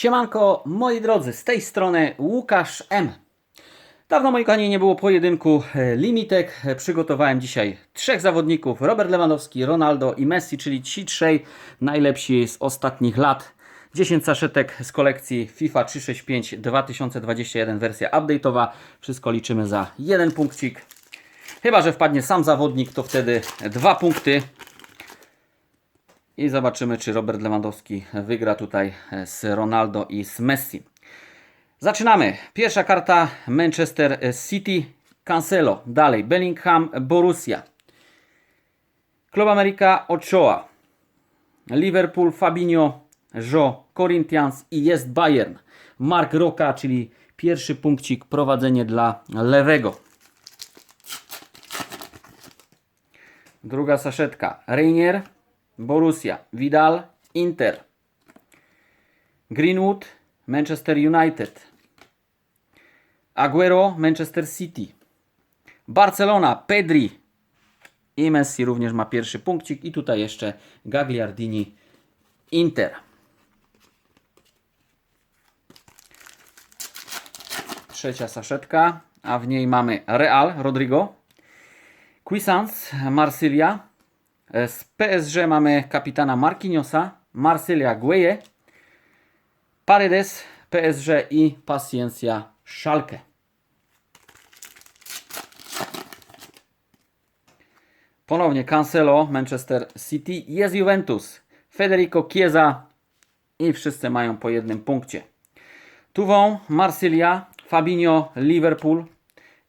Siemanko, moi drodzy, z tej strony Łukasz M. Dawno, moi kochani, nie było pojedynku e, limitek. E, Przygotowałem dzisiaj trzech zawodników, Robert Lewandowski, Ronaldo i Messi, czyli ci trzej najlepsi z ostatnich lat. 10 saszetek z kolekcji FIFA 365 2021 wersja update'owa. Wszystko liczymy za jeden punkcik. Chyba, że wpadnie sam zawodnik, to wtedy dwa punkty. I zobaczymy, czy Robert Lewandowski wygra tutaj z Ronaldo i z Messi. Zaczynamy. Pierwsza karta Manchester City, Cancelo. Dalej Bellingham, Borussia. Club America, Ochoa. Liverpool, Fabinho, Jo, Corinthians i jest Bayern. Mark Roka, czyli pierwszy punkcik, prowadzenie dla lewego. Druga saszetka. Reinier, Borussia, Vidal, Inter. Greenwood, Manchester United. Aguero, Manchester City. Barcelona, Pedri i Messi również ma pierwszy punkcik. I tutaj jeszcze Gagliardini, Inter. Trzecia saszetka, a w niej mamy Real, Rodrigo. Cuisance, Marsylia. Z PSG mamy kapitana Marquinhosa, Marsylia Gueye, Paredes, PSG i Paciencia Schalke. Ponownie Cancelo, Manchester City, jest Juventus, Federico Chiesa i wszyscy mają po jednym punkcie. Tuwą Marsylia, Fabinho, Liverpool,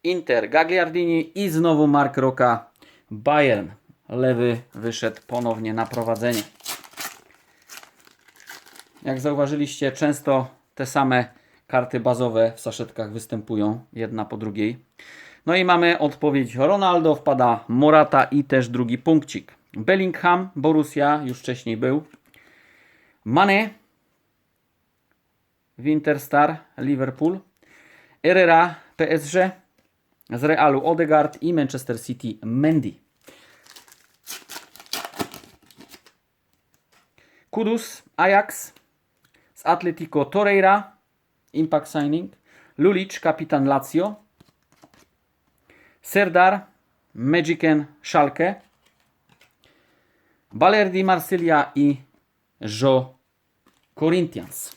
Inter, Gagliardini i znowu Mark Roca, Bayern. Lewy wyszedł ponownie na prowadzenie. Jak zauważyliście, często te same karty bazowe w saszetkach występują, jedna po drugiej. No i mamy odpowiedź Ronaldo, wpada Morata i też drugi punkcik. Bellingham, Borussia, już wcześniej był. Mane, Winterstar, Liverpool. Herrera, PSG. Z Realu Odegaard i Manchester City Mendy. Kudus, Ajax. Z Atletico Torreira, Impact Signing. Lulic, kapitan Lazio. Serdar, Magicen Schalke. Balerdi Marsylia i Jo Corinthians.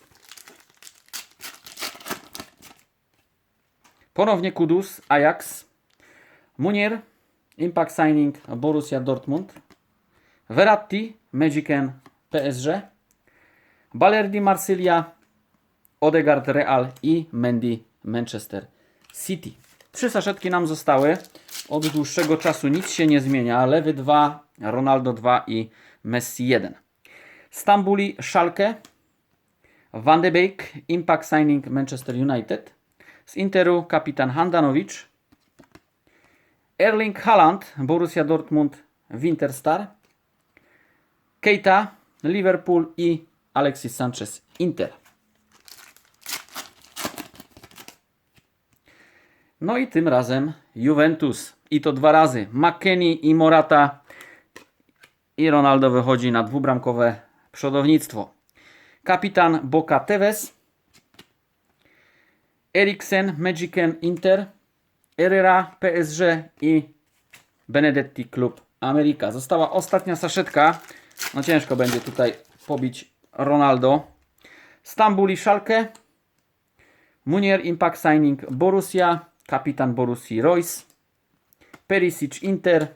Ponownie Kudus, Ajax. Munier, Impact Signing, Borussia Dortmund. Verratti, Magicen PSG. Balerdi Marsylia, Odegaard Real i Mendy Manchester City. Trzy saszetki nam zostały. Od dłuższego czasu nic się nie zmienia. Lewy 2, Ronaldo 2 i Messi 1. Stambuli Schalke. Van de Beek, Impact Signing Manchester United. Z Interu kapitan Handanovic. Erling Haaland, Borussia Dortmund, Winterstar. Keita, Liverpool i Alexis Sanchez, Inter. No i tym razem Juventus. I to dwa razy. McKennie i Morata. I Ronaldo wychodzi na dwubramkowe przodownictwo. Kapitan Boca Tevez. Eriksen, Magicen, Inter. Herrera, PSG i Benedetti Klub Amerika. Została ostatnia saszetka. No ciężko będzie tutaj pobić Ronaldo. Stambuli Schalke. Munier Impact Signing Borussia. Kapitan Borussii Royce. Perisic Inter.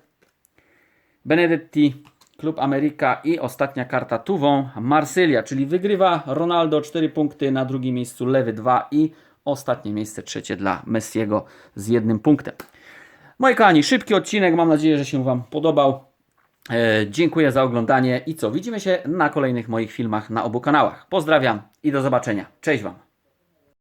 Benedetti Klub Amerika i ostatnia karta Tuwą Marsylia, czyli wygrywa Ronaldo 4 punkty, na drugim miejscu lewy 2 i ostatnie miejsce trzecie dla Messiego z jednym punktem. Moi kochani, szybki odcinek, mam nadzieję, że się Wam podobał. E, dziękuję za oglądanie i co, widzimy się na kolejnych moich filmach na obu kanałach. Pozdrawiam i do zobaczenia. Cześć Wam.